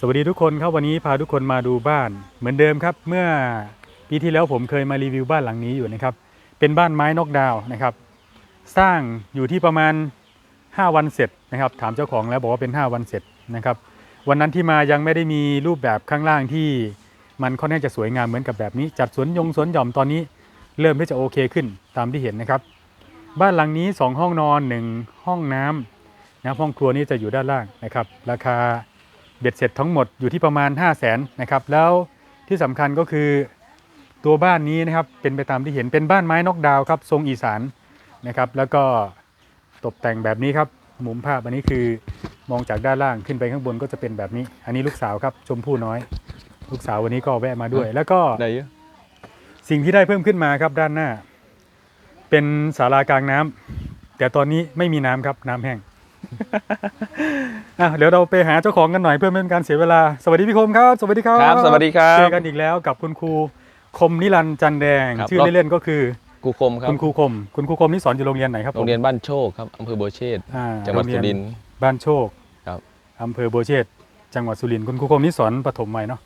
สวัสดีทุกคนครับวันนี้พาทุกคนมาดูบ้าน เหมือนเดิมครับ เมื่อปีที่แล้วผมเคยมารีวิวบ้านหลังนี้อยู่นะครับ เป็นบ้านไม้นอกดาวนะครับ สร้างอยู่ที่ประมาณ 5 วันเสร็จนะครับ ถามเจ้าของแล้วบอกว่าเป็น 5 วันเสร็จนะครับ วันนั้นที่มายังไม่ได้มีรูปแบบข้างล่างที่มันค่อนข้างจะสวยงามเหมือนกับแบบนี้ จัดสวนยงสวนหย่อมตอนนี้ เริ่มที่จะโอเคขึ้นตามที่เห็นนะครับ บ้านหลังนี้ 2 ห้องนอน 1 ห้องน้ำนะครับห้องครัวนี่จะอยู่ด้านล่างนะครับ ราคา เบ็ดเสร็จทั้งหมดอยู่ที่ประมาณ 5 0 0แสนนะครับแล้วที่สำคัญก็คือตัวบ้านนี้นะครับเป็นไปตามที่เห็นเป็นบ้านไม้นอกดาวน์ครับทรงอีสานนะครับแล้วก็ตกแต่งแบบนี้ครับมุมภาพอันนี้คือมองจากด้านล่างขึ้นไปข้างบนก็จะเป็นแบบนี้ อันนี้ลูกสาวครับชมพู่น้อย ลูกสาววันนี้ก็แวะมาด้วย แล้วก็ได้เยอะสิ่งที่ได้เพิ่มขึ้นมาครับด้านหน้า เป็นศาลากลางน้ำแต่ตอนนี้ไม่มีน้ำครับน้ำแห้ง อะเดี๋ยวเราไปหาเจ้าของกันหน่อยเพื่อไม่เป็นการเสียเวลา สวัสดีพี่คมครับ สวัสดีครับครับสวัสดีครับเจอกันอีกแล้วกับคุณครูคมนิรันดร์จันแดง ครับ ชื่อเล่นๆก็คือกูคมครับคุณครูคม คุณครูคมนี่สอนอยู่โรงเรียนไหนครับผมโรงเรียนบ้านโชคครับอำเภอโบวเชษฐ์อ่าจังหวัดโเสุรินทร์ บ้านโชคครับ อำเภอโบวเชษฐ์จังหวัดสุรินทร์คุณครูคมนี่สอนประถมใหม่เนาะ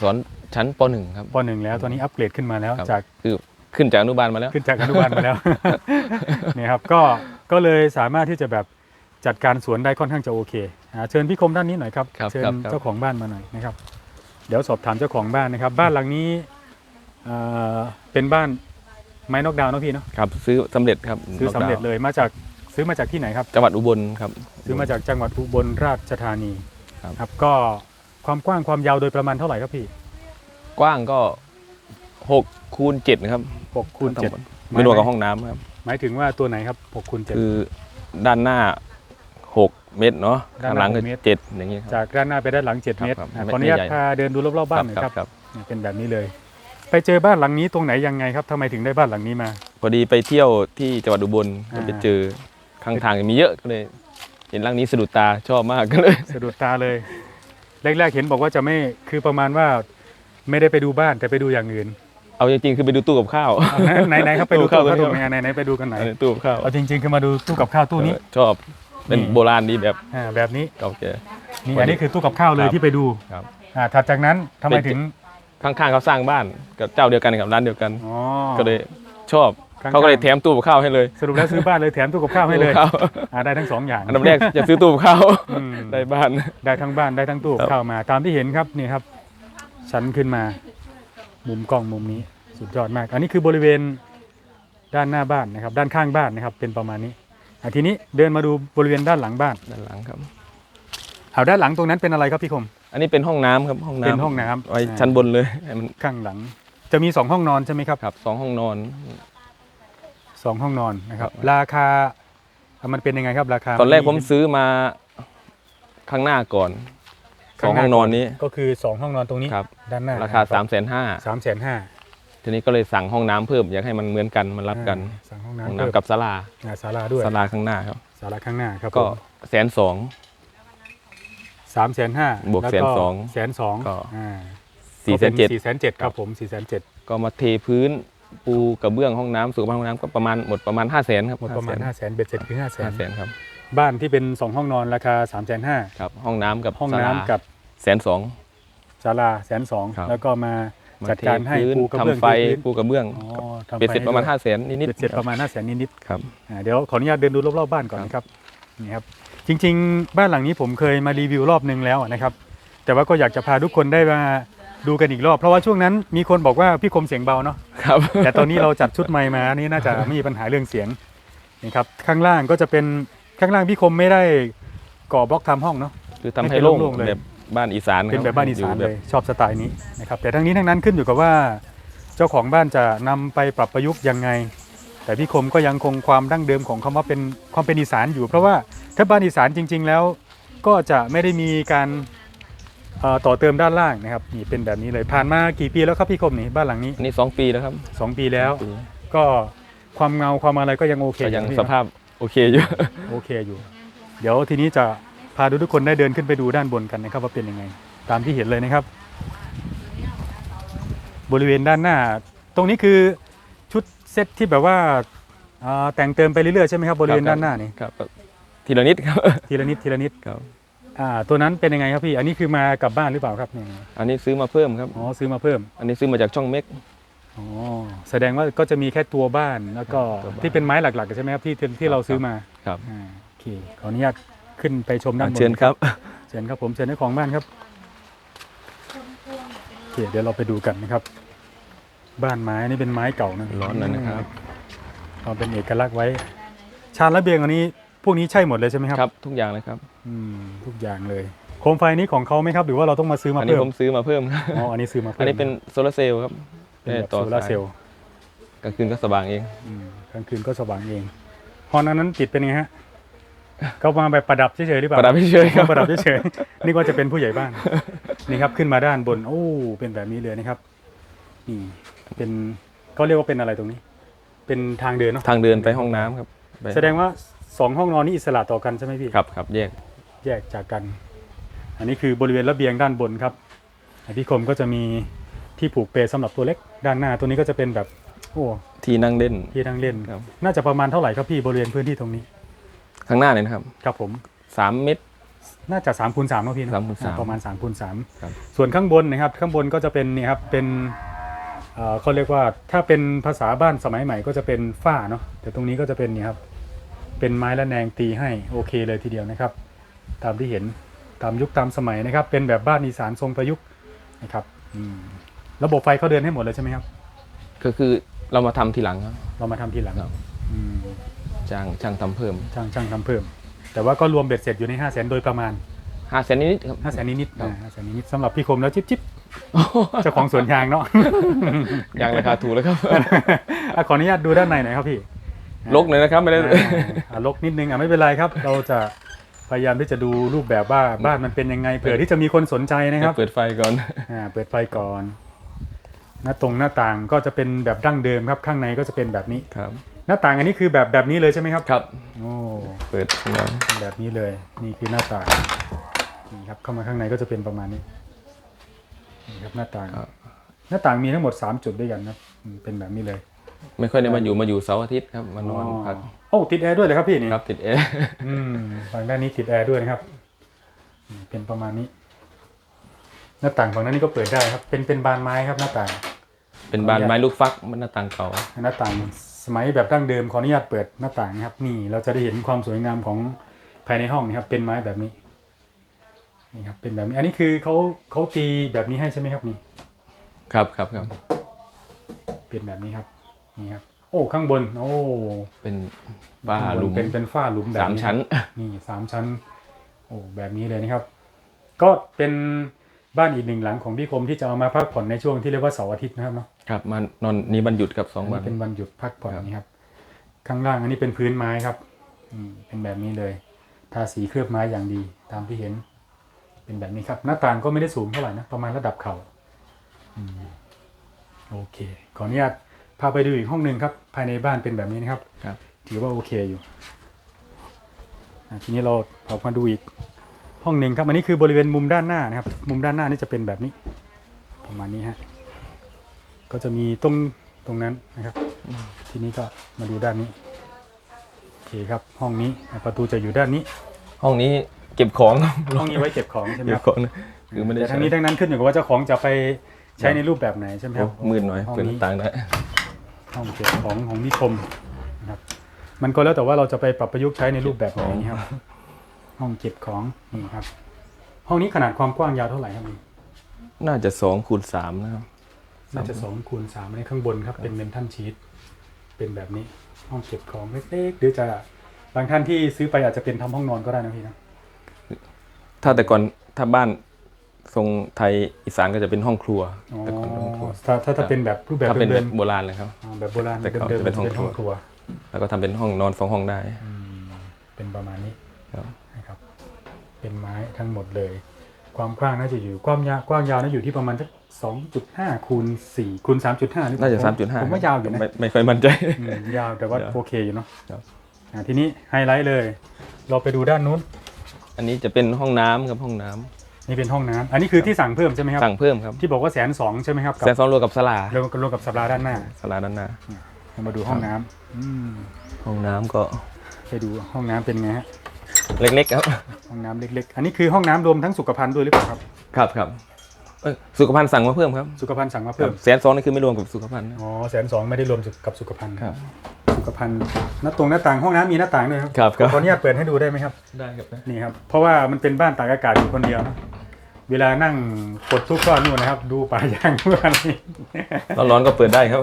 สอนชั้นป .1 ครับ ปหนึ่งแล้วตอนนี้อัปเกรดขึ้นมาแล้วครับ จาก คือขึ้นจากอนุบาลมาแล้ว ขึ้นจากอนุบาลมาแล้วเนี่ยครับก็ก็เลยสามารถที่จะแบบ จัดการสวนได้ค่อนข้างจะโอเคอ่าเชิญพี่คมด้านนี้หน่อยครับครับเชิญครับครับ เจ้าของบ้านมาหน่อยนะครับ เดี๋ยวสอบถามเจ้าของบ้านนะครับ บ้านหลังนี้เอ่อเป็นบ้านไม้นอกดาวน์เนอะพี่เนาะครับซื้อสำเร็จครับซื้อสำเร็จนกดาวเลยมาจากซื้อมาจากที่ไหนครับ จังหวัดอุบลครับ ซื้อมาจากจังหวัดอุบลราชธานีครับ ครับก็ความกว้างความยาวโดยประมาณเท่าไหร่ครับพี่กว้างก็6คูณ7นะครับ6คูณทั้งเจ็ดหมดไม่รวมกับห้องน้ำครับ หมายถึงว่าตัวไหนครับ6คูณเจ็ดคือด้านหน้า6 เมตรเนาะด้านข้างหน้าหลังก็หกเมตร เจ็ดอย่างนี้ครับ จากด้านหน้าไปด้านหลัง 7 เมตรครับอะไม่ขออนุญาตไม่ใหญ่ พาเดินดูรอบๆบ้านหน่อยครับครับเนี่ยเป็นแบบนี้เลย ไปเจอบ้านหลังนี้ตรงไหนยังไงครับทำไมถึงได้บ้านหลังนี้มา พอดีไปเที่ยวที่จังหวัดอุบลอ่า ก็ไปเจอข้างทางมีเยอะก็เลย เห็นหลังนี้สะดุดตาชอบมากก็เลย สะดุดตาเลย แรกๆเห็นบอกว่าจะไม่คือประมาณว่าไม่ได้ไปดูบ้านแต่ไปดูอย่างอื่นเอาจริงๆคือไปดูตู้กับข้าว เอาไหนไหนๆครับไปดูตู้ตู้ข้าวข้าวตู้ตรงไหนไหนไหนไปดูกันไหนอยอันนี้ตู้กับข้าวเอาจริง ๆ คือมาดูตู้กับข้าวตู้นี้ ชอบ เป็นนี่โบราณดีแบบอ่าแบบนี้เก่าแก่ นี่อันนี้คือตู้กับข้าวเลยครับที่ไปดูครับอ่าถัดจากนั้นทำไมเป็น ถึงข้างๆเขาสร้างบ้านกับเจ้าเดียวกันกับร้านเดียวกัน อ๋อ ก็เลยชอบข้างๆ เขาก็เลยแถมตู้กับข้าวให้เลยสรุปแล้วซื้อบ้านเลยแถมตู้กับข้าวให้เลยตู้กับข้าวอ่าได้ทั้งสองอย่าง อันดับแรกจะซื้อตู้กับข้าวอืม ได้บ้าน ได้ทั้งบ้านได้ทั้งตู้กับครับ ข้าวมา ตามที่เห็นครับนี่ครับชั้นขึ้นมา มุมกล้องมุมนี้สุดยอดมาก อันนี้คือบริเวณด้านหน้าบ้านนะครับ ด้านข้างบ้านนะครับ เป็นประมาณนี้ อะทีนี้เดินมาดูบริเวณด้านหลังบ้านด้านหลังครับ เอาด้านหลังตรงนั้นเป็นอะไรครับพี่คม อันนี้เป็นห้องน้ำครับห้องน้ำเป็นห้องน้ำไว้อ่าชั้นบนเลยให้มันข้างหลัง จะมีสองห้องนอนใช่ไหมครับครับสองห้องนอน สองห้องนอนนะครับครับราคาอะมันเป็นยังไงครับราคาตอนแรกผมนซื้อมาข้างหน้าก่อนสข้องหาห้องนอนนี้ก็คือสองห้องนอนตรงนี้ครับด้านหน้าราคา3ามแสนห้าสามแสนห้า ทีนี้ก็เลยสั่งห้องน้ำเพิ่ม อยากให้มันเหมือนกันมันรับกันสั่งห้องห้องน้ำเพิ่มน้ำกับศาลาอ่าศาลาด้วยศาลาข้างหน้าครับ ศาลาข้างหน้าครับก็ผมแสนสอง สามแสนห้าบวกแสนสองแสนสองก็อ่าสี่แสนเจ็ดสี่แสนเจ็ดครับผมสี่แสนเจ็ดก็มาเทพื้นปูกระเบื้องห้องน้ำสูงบ้านห้องน้ำก็ประมาณหมดประมาณ5้าแสนครับหมดประมาณห้าแสนเบ็ดเสร็จคือห้าแสห้านแสนครับบ้านที่เป็นสองห้องนอนราคาสามแสนห้าครับ ห้องน้ำกับห้องศาลาน้ำกับแสนสอง ศาลาแสนสองครับ แล้วก็มามา จัดเทการให้พื้นปูกระเบื้องทำไฟเทพื้น ปูกระเบื้องอ๋อทำเบ็ดเสร็จประมาณห้5้าแสนนิดเบ็ดเสร็จประมาณห้าแสนนิดๆครับ ๆอ่าเดี๋ยวขออนุญาตเดินดูรอบๆบ้านก่อนนะครับนี่ครับจริง ๆ บ้านหลังนี้ผมเคยมารีวิวรอบนึงแล้วนะครับ แต่ว่าก็อยากจะพาทุกคนได้มาดูกันอีกรอบ เพราะว่าช่วงนั้นมีคนบอกว่าพี่คมเสียงเบาเนาะ ครับ แต่ตอนนี้เราจัดชุดใหม่มาอันนี้น่าจะไม่มีปัญหาเรื่องเสียงนี่ครับข้างล่างก็จะเป็นข้างล่างพี่คมไม่ได้ก่อบล็อกทำห้องเนาะ คือทำให้โล่งให้เป็นโล่งๆเลย แบบ บ้านอีสานเป็นแบบบ้านอีสานยู่เลยชอบสไตล์นี้นะครับแต่ทั้งนี้ทั้งนั้นขึ้นอยู่กับว่า เจ้าของบ้านจะนำไปปรับประยุกต์ยังไง แต่พี่คมก็ยังคงความดั้งเดิมของคำว่าเป็นความเป็นอีสานอยู่ เพราะว่าถ้าบ้านอีสานจริง ๆ แล้ว ก็จะไม่ได้มีการเอ่อต่อเติมด้านล่างนะครับนี่เป็นแบบนี้เลยผ่านมากี่ปีแล้วครับพี่คมนี่บ้านหลังนี้อันนี้สองปีแล้วครับสองปีแล้วสองปีก็ความเงาความอะไรก็ยังโอเคก็ยังอพี่สเนอะภาพโอเคอยู่โอเคอยู่ เดี๋ยวทีนี้จะ พาดูทุกคนได้เดินขึ้นไปดูด้านบนกันนะครับ ว่าเป็นยังไง ตามที่เห็นเลยนะครับ บริเวณด้านหน้า ตรงนี้คือชุดเซตที่แบบว่าอ่าแต่งเติมไปเรื่อยๆใช่ไหมครับบริเวณครับด้านหน้านี่ครับทีละนิดครับทีละนิดทีละนิดครับอ่าตัวนั้นเป็นยังไงครับพี่ อันนี้คือมากลับบ้านหรือเปล่าครับเนี่ยอันนี้ซื้อมาเพิ่มครับอ๋อซื้อมาเพิ่ม อันนี้ซื้อมาจากช่องเม็กอ๋อแสดงว่าก็จะมีแค่ตัวบ้านแล้วก็ตัวบ้านที่เป็นไม้หลักๆ ใช่ไหมครับที่ที่ที่เราซื้อมาครับอ่าโอเคขออนุญาต ขึ้นไปชมด้านบนเชิญครับเชิญครับผมเชิญเจ้าของบ้านครับโอเคเดี๋ยวเราไปดูกันนะครับ บ้านไม้นี่เป็นไม้เก่านะร้อนหน่อยนะครับเอาเป็นเอกลักษณ์ไว้ ชานระเบียงอันนี้ พวกนี้ใช่หมดเลยใช่ไหมครับครับ ทุกอย่างเลยครับ อืมทุกอย่างเลยโคมไฟนี้ของเขาไหมครับ หรือว่าเราต้องมาซื้อมาอันนี้เพิ่ผมมซื้อมาเพิ่มครับอ๋ออันนี้ซื้อมาเพิ่มอันนี้เป็นโซลาร์เซลล์ครับเป็นแบบต่อโซลาร์เซลล์กลางคืนก็สว่างเองอืมกลางคืนก็สว่างเองฮอนอันนั้นติดเป็นไงฮะ ก็มาแบบประดับเฉยๆหรือเปล่าประดับเฉยๆครับประดับเฉยๆนี่ก็จะเป็นผู้ใหญ่บ้าน นี่ครับขึ้นมาด้านบน โอ้ เป็นแบบนี้เลยนะครับนี่เป็นเขาเรียกว่าเป็นอะไรตรงนี้ เป็นทางเดินเนาะทางเดินไปห้องน้ำครับไปแสดงว่าสองห้องนอนนี่อิสระต่อกันใช่ไหมพี่ครับครับแยกแยกจากกัน อันนี้คือบริเวณระเบียงด้านบนครับอภิคมก็จะมีที่ผูกเปลสำหรับตัวเล็กด้านหน้าตัวนี้ก็จะเป็นแบบโอ้ที่นั่งเล่น ที่นั่งเล่น ครับ น่าจะประมาณเท่าไหร่ครับพี่บริเวณพื้นที่ตรงนี้ ข้างหน้าเนี่ยนะครับครับผม สามเมตร น่าจะ3ามคูณสามเนาะพี่นะ3คูณ3อ่ประมาณ3ามคูณสามครับ ส่วนข้างบนนะครับข้างบนก็จะเป็นนี่ครับเป็นเอ่อเขาเรียกว่าถ้าเป็นภาษาบ้านสมัยใหม่ก็จะเป็นฝ้าเนาะแต่ตรงนี้ก็จะเป็นนี่ครับเป็นไม้ละแนงตีให้โอเคเลยทีเดียวนะครับ ตามที่เห็นตามยุคตามสมัยนะครับ เป็นแบบบ้านอีสานทรงประยุกต์นะครับอืมระบบไฟเขาเดินให้หมดเลยใช่ไหมครับ ก็คือเรามาทำทีหลังครับ เรามาทำทีหลังครับ อืม จ้างช่างทำเพิ่มช่างช่างทำเพิ่ม แต่ว่าก็รวมเบ็ดเสร็จอยู่ใน5้าแสนโดยประมาณ ห้าแสนนิดๆครับ5้าแสนนิดๆครับ ห้าแสนนิดๆสำหรับพี่คมแล้วจิ๊บจิ๊บเจ้าของสวนยางเนาะ ยังราคาถูกแล้วครับ อะขออนุญาตดูด้านในหน่อยครับพี่ลกหน่อยนะครับไม่ได้อ่าอะลกนิดนึงอะไม่เป็นไรครับ เราจะพยายามที่จะดูรูปแบบว่าบ้านมันเป็นยังไงเผื่อที่จะมีคนสนใจนะครับ เปิดไฟก่อน อ่าเปิดไฟก่อน หน้าตรงหน้าต่างก็จะเป็นแบบดั้งเดิมครับ ข้างในก็จะเป็นแบบนี้ ครับ หน้าต่างอันนี้คือแบบแบบนี้เลยใช่ไหมครับครับโอ้เปิดก่อนเป็นแบบนี้เลย นี่คือหน้าต่างนี่ครับเข้ามาข้างในก็จะเป็นประมาณนี้นี่ครับหน้าต่างครับหน้าต่างมีทั้งหมด 3 จุดด้วยกันนะอืมเป็นแบบนี้เลยไม่ค่อยได้มาอยู่มาอยู่เสาร์อาทิตย์ครับมานอนพักโอ้ติดแอร์ด้วยเลยครับพี่นี่ครับติดแอร์ อืมฝั่งด้านนี้ติดแอร์ด้วยนะครับอืมเป็นประมาณนี้ หน้าต่างฝั่งด้านนี้ก็เปิดได้ครับ เป็นเป็นบานไม้ครับหน้าต่าง เป็นบานไม้ลูกฟักมันหน้าต่างเก่าหน้าต่างส มัยแบบดั้งเดิมขออนุญาตเปิดหน้าต่างนะครับ นี่เราจะได้เห็นความสวยงามของภายในห้องนะครับ เป็นไม้แบบนี้นี่ครับเป็นแบบนี้ อันนี้คือเขาเขาตีแบบนี้ให้ใช่ไหมครับนี่ครับครับครับเป็นแบบนี้ครับนี่ครับ โอ้ข้างบน โอ้เป็นบ้าหลุมเป็นเป็นฝ้าหลุมแบบสามชั้น นี่สามชั้น โอ้แบบนี้เลยนะครับ ก็เป็นบ้านอีกหนึ่งหลังของพี่คมที่จะเอามาพักผ่อนในช่วงที่เรียกว่าเสาร์อาทิตย์นะครับเนาะ ครับมานอนนี่วันหยุดกับสองอันวันี้นเป็นวันหยุดพักผ่อนครับ นี่ครับ ข้างล่างอันนี้เป็นพื้นไม้ครับอืมเป็นแบบนี้เลย ทาสีเคลือบไม้อย่างดี ตามที่เห็น เป็นแบบนี้ครับ หน้าต่างก็ไม่ได้สูงเท่าไหร่นะ ประมาณระดับเข่าอืมโอเค ขออนุญาตพาไปดูอีกห้องหนึ่งครับ ภายในบ้านเป็นแบบนี้นะครับ ครับ ถือว่าโอเคอยู่อะทีนี้เราออกมาดูอีกห้องหนึ่งครับ อันนี้คือบริเวณมุมด้านหน้านะครับ มุมด้านหน้านี่จะเป็นแบบนี้ ประมาณนี้ฮะ ก็จะมีตรงตรงนั้นนะครับ ทีนี้ก็มาดูด้านนี้โอเคครับ ห้องนี้อะประตูจะอยู่ด้านนี้ ห้องนี้เก็บของห้องนี้ไว้เก็บของใช่ไหมเก็คบรับของนะคือไม่ได้แต่ใช้ทั้งนี้ทั้งนั้นขึ้นอยู่กับว่าเจ้าของจะไปใช้ในรูปแบบไหนใช่ไหมคโอ้รับมืดหน่อยห้องเปิดหนี้น้าต่างได้ห้องเก็บของของนิคมนะครับมันก็แล้วแต่ว่าเราจะไปปรับประยุกต์ใช้ในรูปแบบไหนนะครับ ห้องเก็บของนี่ครับ ห้องนี้ขนาดความกว้างยาวเท่าไหร่ครับนี่น่าจะสองคูณสามนะครับ น่าจะสองคูณสามในข้างบนครับ เป็นเมนทันชีตเป็นแบบนี้ห้องเก็บของเล็กๆหรือจะบางท่านที่ซื้อไปอาจจะเป็นทำห้องนอนก็ได้นะพี่นะถ้าแต่ก่อนถ้าบ้านทรงไทยอีสานก็จะเป็นห้องครัวอ๋อแต่ก่อนเป็นห้องครัวถ้าถ้าถ้าเป็นแบบรูปแบบถ้าเป็นแบเดิบมโบราณเลยครับๆอ่าแบบโบราณแต่ก่อนเดิมๆจะเป็นห้องจะเป็นห้องครัว แล้วก็ทำเป็นห้องนอนสองห้องได้อืมเป็นประมาณนี้ครับนะครับ เป็นไม้ทั้งหมดเลย ความกว้างน่าจะอยู่ความยาวกว้างยาวน่าอยู่ที่ประมาณสัก สองจุดห้าคูณสี่คูณสามจุดห้าน่าจะสามจุดห้าผมว่ายาวอยู่นะไม่ไม่ค่อยมั่นใจ อืมยาวแต่ว่าเดี๋ยวโอเคอยู่เนาะครับ อ่าทีนี้ไฮไลท์เลย เราไปดูด้านนู้น อันนี้จะเป็นห้องน้ำครับห้องน้ำนี่เป็นห้องน้ำอันนี้คือที่สั่งเพิ่มใช่ไหมครับ สั่งเพิ่มครับที่บอกว่าแสนสองใช่ไหมครับกับแซนซอนรวมกับสลารวมกับรวมกับสัปดาห์ด้านหน้าสลาด้านหน้า เรามาดูห้องน้ำอืมห้องน้ำก็ไปดูห้องน้ำเป็นไงฮะเล็กๆครับ ห้องน้ำเล็ก ๆ อันนี้คือห้องน้ำรวมทั้งสุขภัณฑ์ด้วยหรือเปล่าครับ ครับครับ เอ้ยสุขภัณฑ์สั่งมาเพิ่มครับสุขภัณฑ์สั่งมาครัเพิ่บมแสนสองนี่คือไม่รวมกับสุขภัณฑ์นะอ๋อแสนสองไม่ได้รวมกับสุขภัณฑ์ครับ สุขภัณฑ์หน้าตรงหน้าต่างห้องน้ำมีหน้าต่างด้วยครับครับครับขออนุญาตเปิดให้ดูได้ไหมครับ ได้ครับนี่ครับ เพราะว่ามันเป็นบ้านตากอากาศอยู่คนเดียวนะเวลานั่งกดทุกข้อนู่นนะครับ ดูป่ายางเมื่อนี้ร้อนๆก็เปิดได้ครับ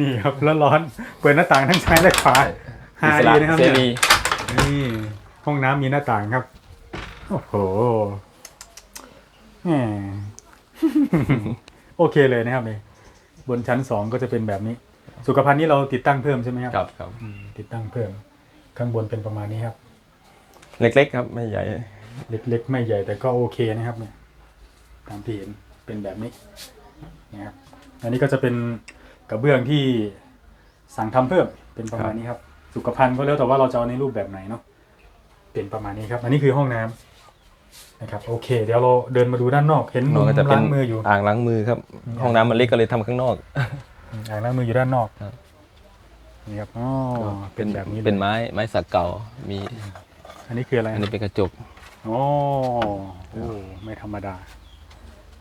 นี่ครับแล้วร้อนเปิดหน้าต่างทั้งซ้ายและขวาหาอิสระดีนะครับเสเนี่ยรีนี่ห้องน้ำมีหน้าต่างครับโอ้โห แหม โอเคเลยนะครับนี่บนชั้นสองก็จะเป็นแบบนี้ สุขภัณฑ์นี้เราติดตั้งเพิ่มใช่ไหมครับครับครับ อืมติดตั้งเพิ่ม ข้างบนเป็นประมาณนี้ครับ เล็กๆครับไม่ใหญ่ เล็กๆ ไม่ใหญ่แต่ก็โอเคนะครับเนี่ยตามที่เห็นเป็นแบบนี้นะครับอันนี้ก็จะเป็นกระเบื้องที่สั่งทำเพิ่มเป็นประมาณนี้ครับ สุขภัณฑ์ก็แล้วแต่ว่าเราจะเอาในรูปแบบไหนเนาะเป็นประมาณนี้ครับ อันนี้คือห้องน้ำ นะครับโอเค เดี๋ยวเราเดินมาดูด้านนอกเห็นนมุอกมก็จะเป็นล้างมืออยู่อ่างล้างมือครับ ห้องน้ำมันเล็กก็เลยทำข้างนอกอ่างล้างมืออยู่ด้านนอกครับนี่ครับอ๋อเป็นแบบนี้ลยเป็นไม้ไม้สักเก่ามี อันนี้คืออะไรอันนี้เป็นกระจกโอ้โอ้ไม่ธรรมดา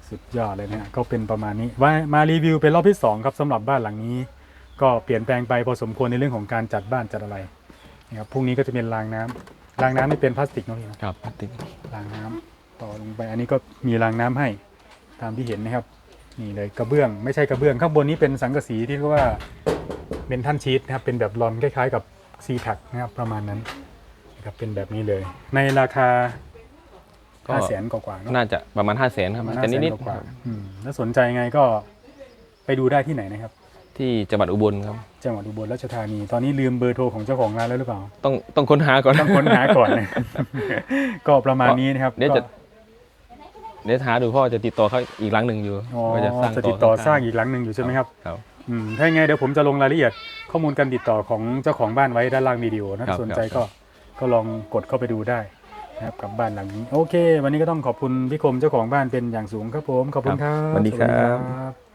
สุดยอดเลยเนี่ยก็เป็นประมาณนี้ว่ามารีวิวเป็นรอบที่สองครับสำหรับบ้านหลังนี้ ก็เปลี่ยนแปลงไปพอสมควรในเรื่องของการจัดบ้านจัดอะไรนะครับพรุ่งนี้ก็จะเป็นรางน้ำรางน้ำนี่เป็นพลาสติกเนาะพี่เนาะครับพลาสติกรางน้ำ ต่อลงไป อันนี้ก็มีรางน้ำให้ตามที่เห็นนะครับ นี่เลยกระเบื้องไม่ใช่กระเบื้องข้างบนนี้เป็นสังกะสีที่เรียกว่าเป็นท่านชีตนะครับเป็นแบบรอนคล้ายๆ กับซีแพคนะครับประมาณนั้นนะครับเป็นแบบนี้เลย ในราคาก็ห้าแสนกว่าๆเนอะน่าจะประมาณห้าแสนครับประมาณแต่นิด500,000กว่าๆอืมถ้าสนใจไงก็ไปดูได้ที่ไหนนะครับๆที่จังหวัดอุบลครับจังหวัดอุบลราชธานีตอนนี้ลืมเบอร์โทรของเจ้าของร้านแล้วหรือเปล่า ต้องต้องค้นหาก่อนต้องค้นหาก่อนนะก็ประมาณนี้นะครับเดี๋ยวจะก็ เดี๋ยวหาดูพ่อจะติดต่อเขาอีกหลังหนึ่งอยู่อ๋อว่าจะสร้างจะติดต่อข้ๆสร้างอีกหลังหนึ่งอยู่ใช่ไหมครับครับ อืมถ้ายังไงเดี๋ยวผมจะลงรายละเอียดข้อมูลการติดต่อของเจ้าของบ้านไว้ด้านล่างวิดีโอนะครับสนใจครัก็บก็ลองกดเข้าไปดูได้นะครับกับบ้านหลังนี้โอเค วันนี้ก็ต้องขอบคุณพี่คมเจ้าของบ้านเป็นอย่างสูงครับผมขอบคุณครับ สวัสดีครับครับ